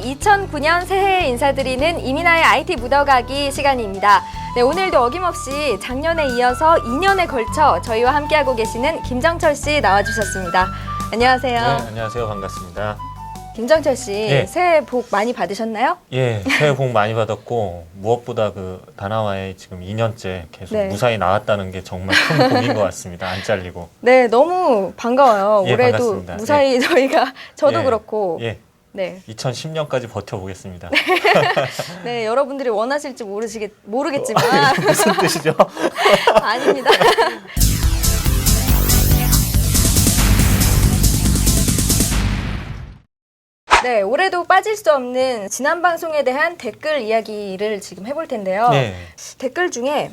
2009년 새해에 인사드리는 이민아의 IT 묻어가기 시간입니다. 네, 오늘도 어김없이 작년에 이어서 2년에 걸쳐 저희와 함께하고 계시는 김정철 씨 나와주셨습니다. 안녕하세요. 네, 안녕하세요. 반갑습니다. 김정철 씨, 예. 새해 복 많이 받으셨나요? 예, 새해 복 많이 받았고 무엇보다 그 다나와의 지금 2년째 계속 네. 무사히 나왔다는 게 정말 큰 복인 것 같습니다. 안 잘리고. 네, 너무 반가워요. 예, 올해도 반갑습니다. 무사히 저희가 저도 예. 그렇고 예, 네, 2010년까지 버텨보겠습니다. 네 여러분들이 원하실지 모르시겠 모르겠지만 무슨 뜻이죠? 아닙니다. 네, 올해도 빠질 수 없는 지난 방송에 대한 댓글 이야기를 지금 해볼 텐데요. 네. 댓글 중에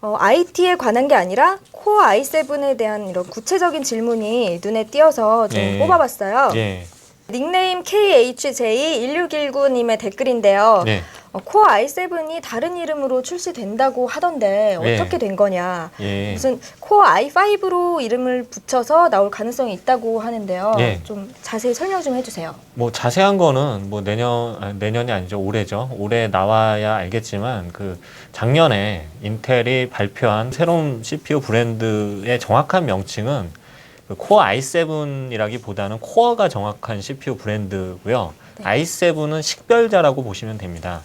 어, IT에 관한 게 아니라 코어 i7에 대한 이런 구체적인 질문이 눈에 띄어서 좀 네. 뽑아봤어요. 예, 닉네임 KHJ1619님의 댓글인데요. 네. 어, 코어 i7이 다른 이름으로 출시된다고 하던데 네. 어떻게 된 거냐? 예. 무슨 코어 i5로 이름을 붙여서 나올 가능성이 있다고 하는데요. 예. 좀 자세히 설명 좀 해주세요. 뭐 자세한 거는 뭐 내년 아, 내년이 아니죠 올해죠 올해 나와야 알겠지만 그 작년에 인텔이 발표한 새로운 CPU 브랜드의 정확한 명칭은 그 코어 i7이라기보다는 코어가 정확한 CPU 브랜드고요 네. i7은 식별자라고 보시면 됩니다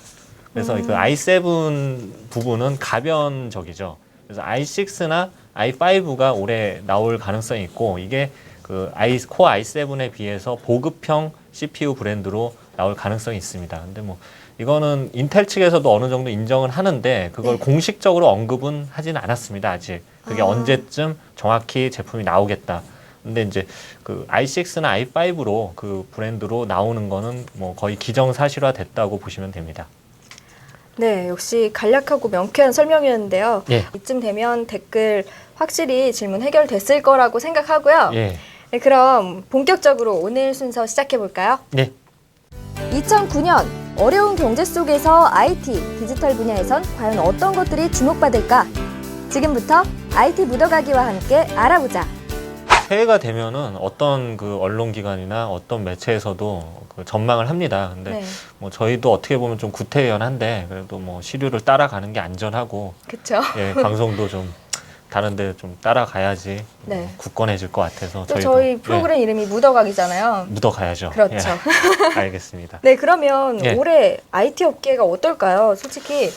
그래서 음. 그 i7 부분은 가변적이죠 그래서 i6나 i5가 올해 나올 가능성이 있고 이게 그 i 코어 i7에 비해서 보급형 CPU 브랜드로 나올 가능성이 있습니다. 근데 뭐 이거는 인텔 측에서도 어느 정도 인정을 하는데 그걸 네. 공식적으로 언급은 하진 않았습니다. 아직 그게 아. 언제쯤 정확히 제품이 나오겠다. 근데 이제 그 i6나 i5로 그 브랜드로 나오는 거는 뭐 거의 기정사실화 됐다고 보시면 됩니다. 네, 역시 간략하고 명쾌한 설명이었는데요. 예. 이쯤 되면 댓글 확실히 질문 해결됐을 거라고 생각하고요. 예. 네, 그럼 본격적으로 오늘 순서 시작해 볼까요? 네. 2009년 어려운 경제 속에서 IT, 디지털 분야에선 과연 어떤 것들이 주목받을까? 지금부터 IT 묻어가기와 함께 알아보자. 새해가 되면은 어떤 그 언론기관이나 어떤 매체에서도 그 전망을 합니다. 근데 네, 뭐 저희도 어떻게 보면 좀 구태의연한데 그래도 뭐 시류를 따라가는 게 안전하고 그렇죠. 예 방송도 좀 다른데 좀 따라가야지 네. 뭐 굳건해질 것 같아서 또 저희도 저희 프로그램 이름이 묻어가기잖아요. 예, 묻어가야죠. 그렇죠. 예, 알겠습니다. 네, 그러면 예. 올해 IT 업계가 어떨까요? 솔직히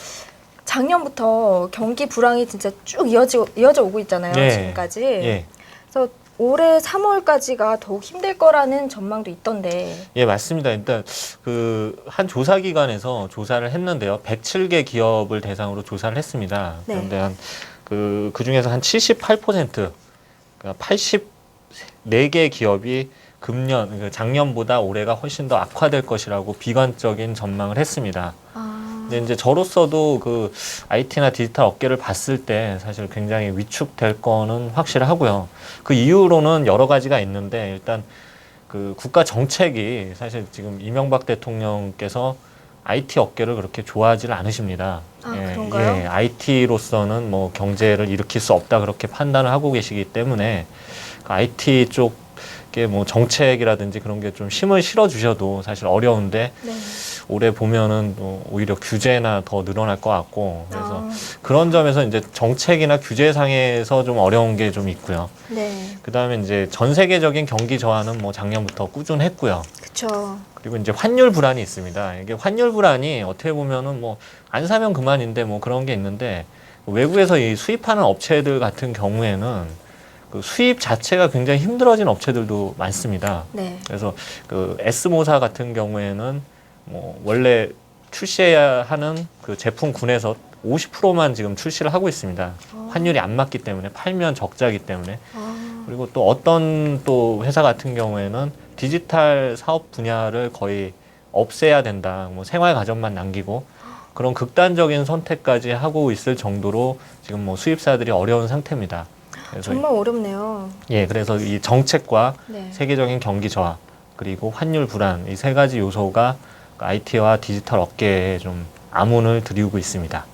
작년부터 경기 불황이 진짜 쭉 이어져, 이어져 오고 있잖아요. 예. 지금까지. 예, 그래서 올해 3월까지가 더욱 힘들 거라는 전망도 있던데. 예 맞습니다. 일단 그 한 조사 기관에서 조사를 했는데요. 107개 기업을 대상으로 조사를 했습니다. 네. 그런데 한 그 그 중에서 한 78% 그러니까 84개 기업이 금년 그 작년보다 올해가 훨씬 더 악화될 것이라고 비관적인 전망을 했습니다. 아, 근데 이제 저로서도 그 IT나 디지털 업계를 봤을 때 사실 굉장히 위축될 거는 확실하고요. 그 이유로는 여러 가지가 있는데 일단 그 국가 정책이 사실 지금 이명박 대통령께서 IT 업계를 그렇게 좋아하지를 않으십니다. 아, 그런가요? 예, IT로서는 뭐 경제를 일으킬 수 없다 그렇게 판단을 하고 계시기 때문에 그 IT 쪽에 뭐 정책이라든지 그런 게 좀 힘을 실어 주셔도 사실 어려운데 네. 올해 보면은 또 오히려 규제나 더 늘어날 것 같고 그래서 아, 그런 점에서 이제 정책이나 규제상에서 좀 어려운 게 좀 있고요. 네. 그 다음에 이제 전 세계적인 경기 저하는 뭐 작년부터 꾸준했고요. 그쵸. 그리고 이제 환율 불안이 있습니다. 이게 환율 불안이 어떻게 보면은 뭐 안 사면 그만인데 뭐 그런 게 있는데 외국에서 이 수입하는 업체들 같은 경우에는 그 수입 자체가 굉장히 힘들어진 업체들도 많습니다. 네. 그래서 그 S모사 같은 경우에는 뭐 원래 출시해야 하는 그 제품군에서 50%만 지금 출시를 하고 있습니다. 어. 환율이 안 맞기 때문에 팔면 적자기 때문에 아, 그리고 또 어떤 또 회사 같은 경우에는 디지털 사업 분야를 거의 없애야 된다. 뭐 생활 가전만 남기고 그런 극단적인 선택까지 하고 있을 정도로 지금 뭐 수입사들이 어려운 상태입니다. 그래서 정말 어렵네요. 예, 그래서 이 정책과 네. 세계적인 경기 저하 그리고 환율 불안 이 세 가지 요소가 IT와 디지털 업계에 좀 암운을 들이우고 있습니다.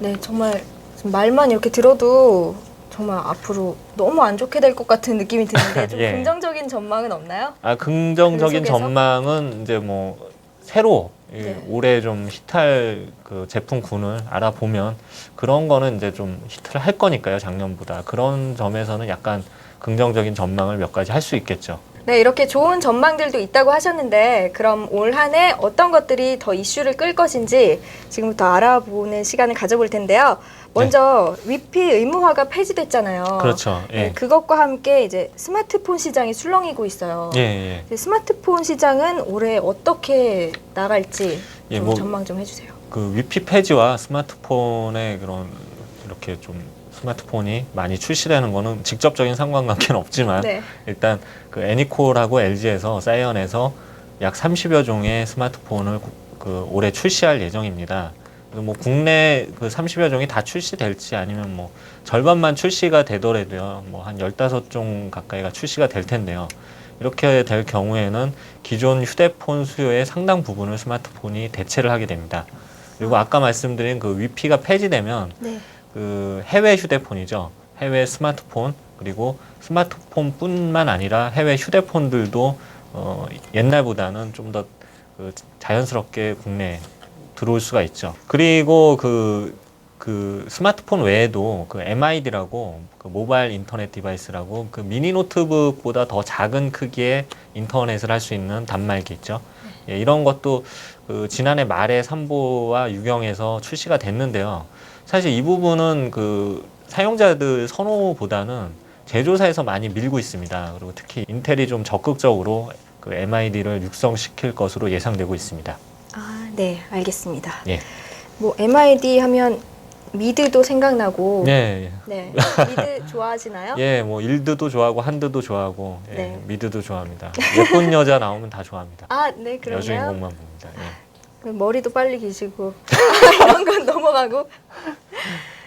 네, 정말 말만 이렇게 들어도 정말 앞으로 너무 안 좋게 될 것 같은 느낌이 드는데 좀 예. 긍정적인 전망은 없나요? 아 긍정적인 그 속에서? 전망은 이제 뭐 새로 이 네. 올해 좀 히트할 그 제품군을 알아보면 그런 거는 이제 좀 히트를 할 거니까요 작년보다 그런 점에서는 약간 긍정적인 전망을 몇 가지 할 수 있겠죠. 네, 이렇게 좋은 전망들도 있다고 하셨는데 그럼 올 한 해 어떤 것들이 더 이슈를 끌 것인지 지금부터 알아보는 시간을 가져볼 텐데요. 먼저 위피 의무화가 폐지됐잖아요. 그렇죠. 네, 예. 그것과 함께 이제 스마트폰 시장이 술렁이고 있어요. 예, 예. 스마트폰 시장은 올해 어떻게 나갈지 예, 좀 뭐- 전망 좀 해주세요. 그 위피 폐지와 스마트폰의 그런 이렇게 좀 스마트폰이 많이 출시되는 거는 직접적인 상관관계는 없지만 네. 일단 그 애니콜하고 LG에서 사이언에서 약 30여 종의 스마트폰을 구- 그 올해 출시할 예정입니다. 그래서 뭐 국내 그 30여 종이 다 출시될지 아니면 뭐 절반만 출시가 되더라도요. 뭐 한 15종 가까이가 출시가 될 텐데요. 이렇게 될 경우에는 기존 휴대폰 수요의 상당 부분을 스마트폰이 대체를 하게 됩니다. 그리고 아까 말씀드린 그 위피가 폐지되면 네. 그 해외 휴대폰이죠. 해외 스마트폰 그리고 스마트폰뿐만 아니라 해외 휴대폰들도 어, 옛날보다는 좀 더 그 자연스럽게 국내에 들어올 수가 있죠. 그리고 그, 그 스마트폰 외에도 그 MID라고 그 모바일 인터넷 디바이스라고 그 미니 노트북보다 더 작은 크기의 인터넷을 할 수 있는 단말기 있죠. 예, 이런 것도 그 지난해 말에 삼보와 유경에서 출시가 됐는데요. 사실 이 부분은 그 사용자들 선호보다는 제조사에서 많이 밀고 있습니다. 그리고 특히 인텔이 좀 적극적으로 그 MID를 육성시킬 것으로 예상되고 있습니다. 아, 네, 알겠습니다. 예. 뭐 MID 하면 미드도 생각나고 예, 네. 미드 좋아하시나요? 예, 예, 뭐 일드도 좋아하고 한드도 좋아하고 예, 네. 미드도 좋아합니다. 예쁜 여자 나오면 다 좋아합니다. 아, 네, 그러네요. 여주인공만 봅니다. 그럼 머리도 빨리 기시고 이런 건 넘어가고.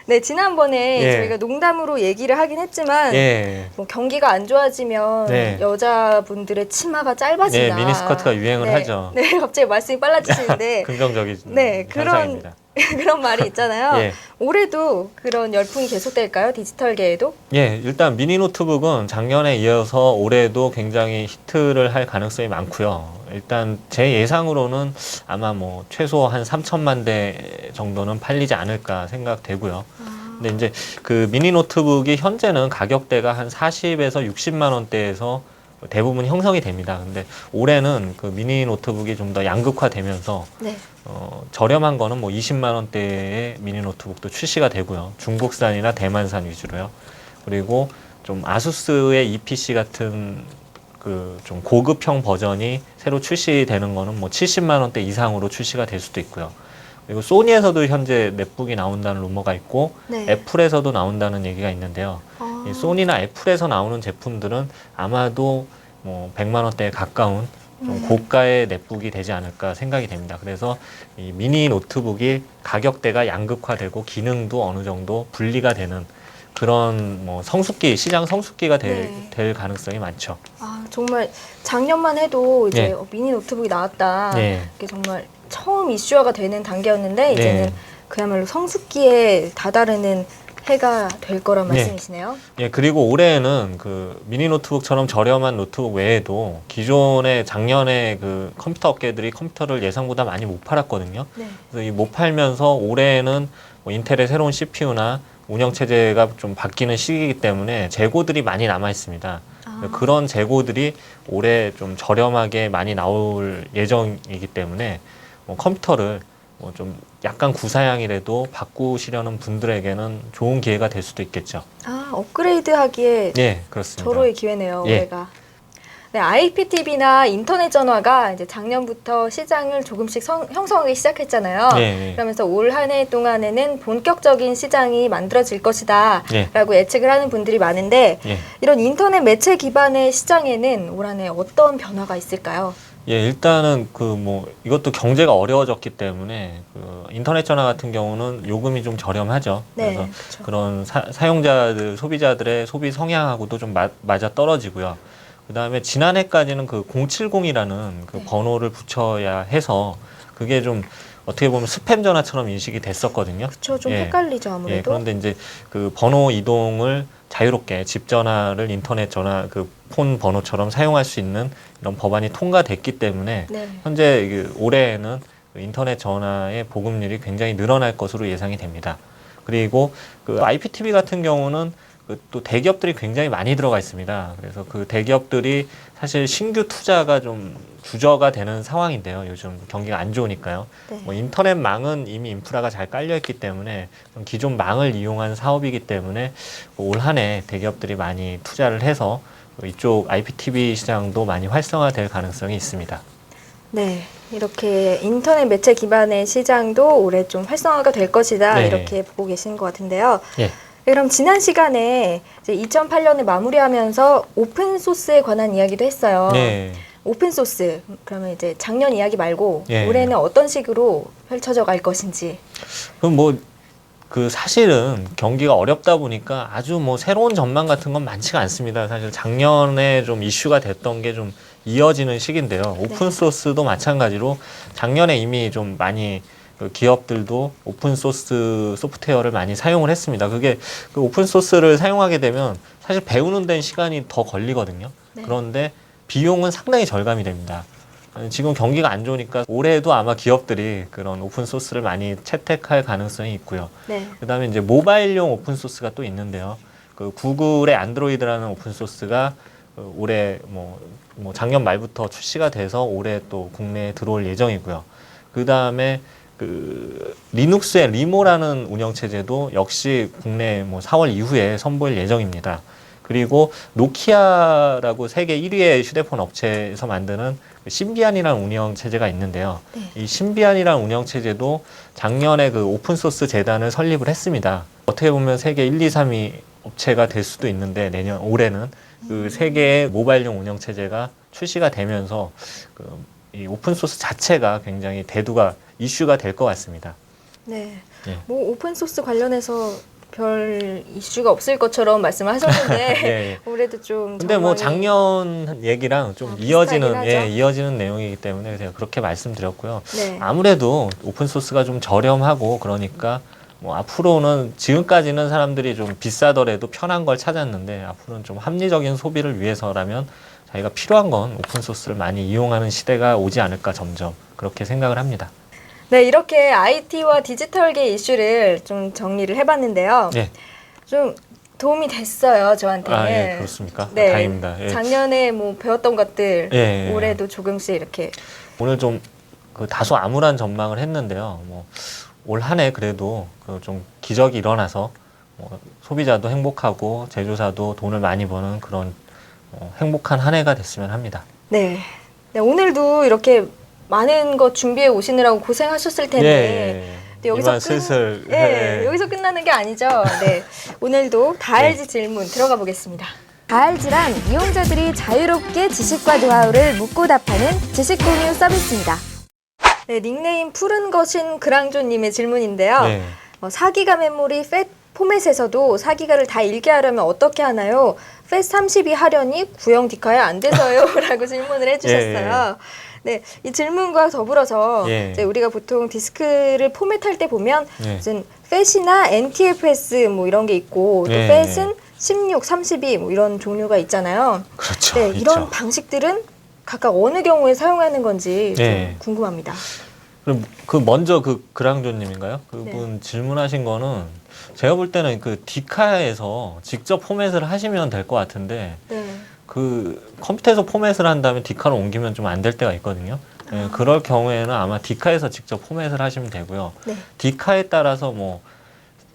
네, 지난번에 예. 저희가 농담으로 얘기를 하긴 했지만 예, 예, 뭐 경기가 안 좋아지면 네. 여자분들의 치마가 짧아진다. 예, 미니스커트가 유행을 네. 하죠. 네, 갑자기 말씀이 빨라지시는데 긍정적인 네, 그런- 현상입니다. 그런 말이 있잖아요. 예. 올해도 그런 열풍이 계속될까요? 디지털계에도? 예, 일단 미니 노트북은 작년에 이어서 올해도 굉장히 히트를 할 가능성이 많고요. 일단 제 예상으로는 아마 뭐 최소 한 3천만 대 정도는 팔리지 않을까 생각되고요. 근데 이제 그 미니 노트북이 현재는 가격대가 한 40에서 60만 원대에서 대부분 형성이 됩니다. 근데 올해는 그 미니 노트북이 좀 더 양극화되면서 네. 어, 저렴한 거는 뭐 20만 원대의 미니 노트북도 출시가 되고요. 중국산이나 대만산 위주로요. 그리고 좀 아수스의 EPC 같은 그 좀 고급형 버전이 새로 출시되는 거는 뭐 70만 원대 이상으로 출시가 될 수도 있고요. 그리고 소니에서도 현재 넷북이 나온다는 루머가 있고 네. 애플에서도 나온다는 얘기가 있는데요. 아, 이 소니나 애플에서 나오는 제품들은 아마도 뭐 100만 원대에 가까운 좀 음. 고가의 넷북이 되지 않을까 생각이 됩니다. 그래서 이 미니 노트북이 가격대가 양극화되고 기능도 어느 정도 분리가 되는 그런 뭐 성숙기 시장 성숙기가 될, 네. 될 가능성이 많죠. 아, 정말 작년만 해도 이제 네. 어, 미니 노트북이 나왔다. 네. 이게 정말 처음 이슈화가 되는 단계였는데 이제는 네. 그야말로 성숙기에 다다르는 해가 될 거란 네. 말씀이시네요. 예, 그리고 올해는 그 미니 노트북처럼 저렴한 노트북 외에도 기존에 작년에 그 컴퓨터 업계들이 컴퓨터를 예상보다 많이 못 팔았거든요. 네. 그래서 이 못 팔면서 올해는 뭐 인텔의 새로운 CPU나 운영 체제가 좀 바뀌는 시기이기 때문에 재고들이 많이 남아 있습니다. 아, 그런 재고들이 올해 좀 저렴하게 많이 나올 예정이기 때문에 뭐 컴퓨터를 뭐 좀 약간 구사양이라도 바꾸시려는 분들에게는 좋은 기회가 될 수도 있겠죠. 아, 업그레이드 하기에 예, 그렇습니다. 절호의 기회네요, 예. 올해가. 네, IPTV나 인터넷 전화가 이제 작년부터 시장을 조금씩 성- 형성하기 시작했잖아요. 예, 예. 그러면서 올 한 해 동안에는 본격적인 시장이 만들어질 것이다. 예. 라고 예측을 하는 분들이 많은데 예. 이런 인터넷 매체 기반의 시장에는 올 한 해 어떤 변화가 있을까요? 예, 일단은 그 뭐 이것도 경제가 어려워졌기 때문에 그 인터넷 전화 같은 경우는 요금이 좀 저렴하죠. 네, 그래서 그렇죠. 그런 사, 사용자들 소비자들의 소비 성향하고도 좀 마- 맞아 떨어지고요. 그다음에 지난해까지는 그 070이라는 그 네. 번호를 붙여야 해서 그게 좀 어떻게 보면 스팸 전화처럼 인식이 됐었거든요. 그쵸, 좀 예. 헷갈리죠, 예, 아무래도. 그런데 이제 그 번호 이동을 자유롭게 집 전화를 인터넷 전화 그 폰 번호처럼 사용할 수 있는 이런 법안이 통과됐기 때문에 네. 현재 그 올해에는 그 인터넷 전화의 보급률이 굉장히 늘어날 것으로 예상이 됩니다. 그리고 그 IPTV 같은 경우는 그 또 대기업들이 굉장히 많이 들어가 있습니다. 그래서 그 대기업들이 사실 신규 투자가 좀 주저가 되는 상황인데요. 요즘 경기가 안 좋으니까요. 네. 뭐 인터넷 망은 이미 인프라가 잘 깔려 있기 때문에 좀 기존 망을 이용한 사업이기 때문에 올 한 해 대기업들이 많이 투자를 해서 이쪽 IPTV 시장도 많이 활성화될 가능성이 있습니다. 네. 이렇게 인터넷 매체 기반의 시장도 올해 좀 활성화가 될 것이다. 네. 이렇게 보고 계신 것 같은데요. 예. 네, 그럼 지난 시간에 이제 2008년을 마무리하면서 오픈 소스에 관한 이야기도 했어요. 네. 오픈 소스 그러면 이제 작년 이야기 말고 예. 올해는 어떤 식으로 펼쳐져 갈 것인지. 그럼 뭐 그 사실은 경기가 어렵다 보니까 아주 뭐 새로운 전망 같은 건 많지가 않습니다. 사실 작년에 좀 이슈가 됐던 게 좀 이어지는 시기인데요. 오픈 소스도 마찬가지로 작년에 이미 좀 많이 그 기업들도 오픈 소스 소프트웨어를 많이 사용을 했습니다. 그게 그 오픈 소스를 사용하게 되면 사실 배우는 데는 시간이 더 걸리거든요. 네. 그런데 비용은 상당히 절감이 됩니다. 지금 경기가 안 좋으니까 올해도 아마 기업들이 그런 오픈 소스를 많이 채택할 가능성이 있고요. 네. 그다음에 이제 모바일용 오픈 소스가 또 있는데요. 그 구글의 안드로이드라는 오픈 소스가 그 올해 뭐, 뭐 작년 말부터 출시가 돼서 올해 또 국내에 들어올 예정이고요. 그다음에 그 리눅스의 리모라는 운영 체제도 역시 국내 뭐 4월 이후에 선보일 예정입니다. 그리고 노키아라고 세계 1위의 휴대폰 업체에서 만드는 그 신비안이라는 운영 체제가 있는데요. 네. 이 신비안이라는 운영 체제도 작년에 그 오픈 소스 재단을 설립을 했습니다. 어떻게 보면 세계 1, 2, 3위 업체가 될 수도 있는데 내년 올해는 그 세계의 모바일용 운영 체제가 출시가 되면서 그 이 오픈 소스 자체가 굉장히 대두가 이슈가 될 것 같습니다. 네. 예. 뭐 오픈 소스 관련해서 별 이슈가 없을 것처럼 말씀을 하셨는데 예, 예. 올해도 좀 근데 뭐 작년 얘기랑 좀 아, 이어지는 비슷하긴 예, 하죠. 이어지는 내용이기 때문에 제가 그렇게 말씀드렸고요. 네. 아무래도 오픈 소스가 좀 저렴하고 그러니까 뭐 앞으로는 지금까지는 사람들이 좀 비싸더라도 편한 걸 찾았는데 앞으로는 좀 합리적인 소비를 위해서라면 자기가 필요한 건 오픈 소스를 많이 이용하는 시대가 오지 않을까 점점 그렇게 생각을 합니다. 네, 이렇게 IT와 디지털계 이슈를 좀 정리를 해봤는데요. 네. 좀 도움이 됐어요, 저한테. 아, 예, 그렇습니까? 네. 다행입니다. 예. 작년에 뭐 배웠던 것들 예, 예. 올해도 조금씩 이렇게 오늘 좀 그 다소 암울한 전망을 했는데요. 뭐 올 한 해 그래도 그 좀 기적이 일어나서 뭐 소비자도 행복하고 제조사도 돈을 많이 버는 그런 어, 행복한 한 해가 됐으면 합니다. 네. 네, 오늘도 이렇게 많은 것 준비해 오시느라고 고생하셨을 텐데 예. 네, 여기서 이만 끝- 슬슬 예, 예. 여기서 끝나는 게 아니죠. 네. 오늘도 다알지 질문 들어가 보겠습니다. 다알지란 이용자들이 자유롭게 지식과 노하우를 묻고 답하는 지식 공유 서비스입니다. 네, 닉네임 푸른 것인 그랑조님의 질문인데요. 네. 어, 4기가 메모리 팻 포맷에서도 4기가를 다 읽게 하려면 어떻게 하나요? 팻32 하려니 구형 디카야 안 돼서요? 라고 질문을 해주셨어요. 네, 이 질문과 더불어서 예. 이제 우리가 보통 디스크를 포맷할 때 보면 예. 무슨 팻이나 NTFS 뭐 이런 게 있고 또 예. 팻은 16, 32 뭐 이런 종류가 있잖아요. 그렇죠. 네, 이런 있죠. 방식들은 각각 어느 경우에 사용하는 건지 좀 예. 궁금합니다. 그럼 그 먼저 그 그랑조님인가요? 네. 그분 질문하신 거는 제가 볼 때는 그 디카에서 직접 포맷을 하시면 될 것 같은데 네. 그 컴퓨터에서 포맷을 한다면 디카로 옮기면 좀 안 될 때가 있거든요. 예, 그럴 경우에는 아마 디카에서 직접 포맷을 하시면 되고요. 네. 디카에 따라서 뭐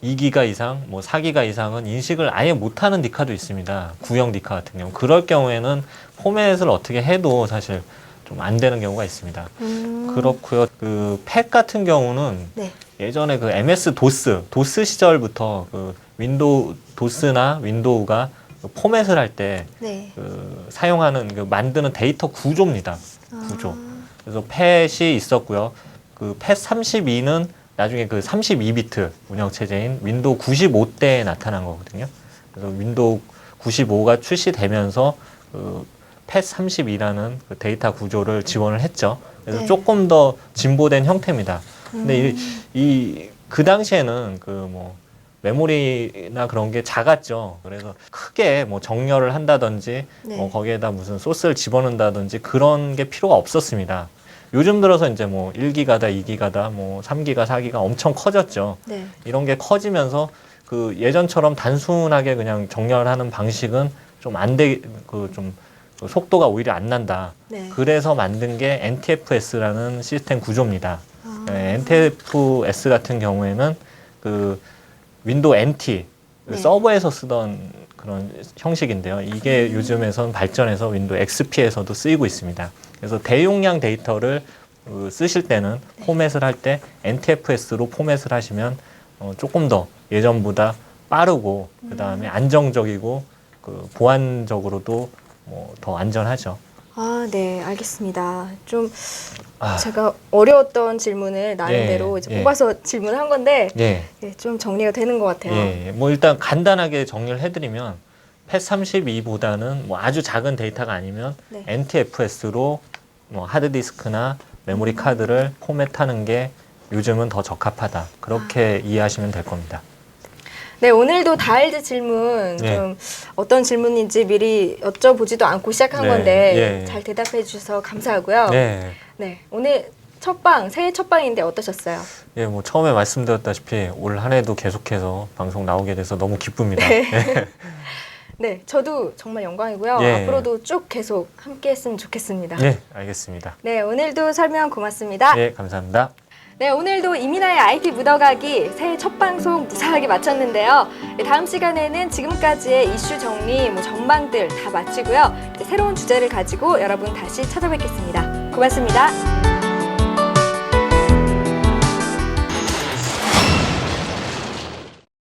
2기가 이상, 뭐 4기가 이상은 인식을 아예 못하는 디카도 있습니다. 구형 디카 같은 경우. 그럴 경우에는 포맷을 어떻게 해도 사실 좀 안 되는 경우가 있습니다. 음, 그렇고요. 그 팩 같은 경우는 네. 예전에 그 MS 도스, 도스 시절부터 그 윈도우 도스나 윈도우가 그 포맷을 할 때 네. 그 사용하는 그 만드는 데이터 구조입니다. 구조. 아, 그래서 팻이 있었고요. 그 팻 32는 나중에 그 32비트 운영 체제인 윈도우 95때에 나타난 거거든요. 그래서 윈도우 95가 출시되면서 그 펫32라는 그 데이터 구조를 지원을 했죠. 그래서 네. 조금 더 진보된 형태입니다. 근데 음. 이그 당시에는 그뭐 메모리나 그런 게 작았죠. 그래서 크게 뭐 정렬을 한다든지 네. 뭐 거기에다 무슨 소스를 집어넣는다든지 그런 게 필요가 없었습니다. 요즘 들어서 이제 뭐 1기가다, 2기가다, 뭐 3기가, 4기가 엄청 커졌죠. 네. 이런 게 커지면서 그 예전처럼 단순하게 그냥 정렬하는 방식은 좀안 돼, 그좀 속도가 오히려 안 난다. 네. 그래서 만든 게 NTFS라는 시스템 구조입니다. 아. 네, NTFS 같은 경우에는 그 윈도우 NT 그 네. 서버에서 쓰던 그런 형식인데요. 이게 음. 요즘에선 발전해서 윈도우 XP에서도 쓰이고 있습니다. 그래서 대용량 데이터를 그 쓰실 때는 네. 포맷을 할 때 NTFS로 포맷을 하시면 어, 조금 더 예전보다 빠르고 그 다음에 음. 안정적이고 그 보안적으로도 뭐 더 안전하죠. 아, 네, 알겠습니다. 좀 아, 제가 어려웠던 질문을 나름대로 예, 이제 예. 뽑아서 질문한 건데 예. 예, 좀 정리가 되는 것 같아요. 예, 예. 뭐 일단 간단하게 정리를 해드리면 펫 32보다는 뭐 아주 작은 데이터가 아니면 네. NTFS로 뭐 하드디스크나 메모리 카드를 포맷하는 게 요즘은 더 적합하다. 그렇게 이해하시면 될 겁니다. 네, 오늘도 다알드 질문 네. 좀 어떤 질문인지 미리 여쭤보지도 않고 시작한 네, 건데 예. 잘 대답해 주셔서 감사하고요. 네. 네, 오늘 첫 방 새해 첫 방인데 어떠셨어요? 예, 뭐 처음에 말씀드렸다시피 올 한 해도 계속해서 방송 나오게 돼서 너무 기쁩니다. 네. 네, 저도 정말 영광이고요. 예. 앞으로도 쭉 계속 함께 했으면 좋겠습니다. 네, 알겠습니다. 네, 오늘도 설명 고맙습니다. 예, 감사합니다. 네, 오늘도 이민아의 IT 묻어가기 새해 첫 방송 무사하게 마쳤는데요. 네, 다음 시간에는 지금까지의 이슈 정리, 뭐 전망들 다 마치고요. 이제 새로운 주제를 가지고 여러분 다시 찾아뵙겠습니다. 고맙습니다.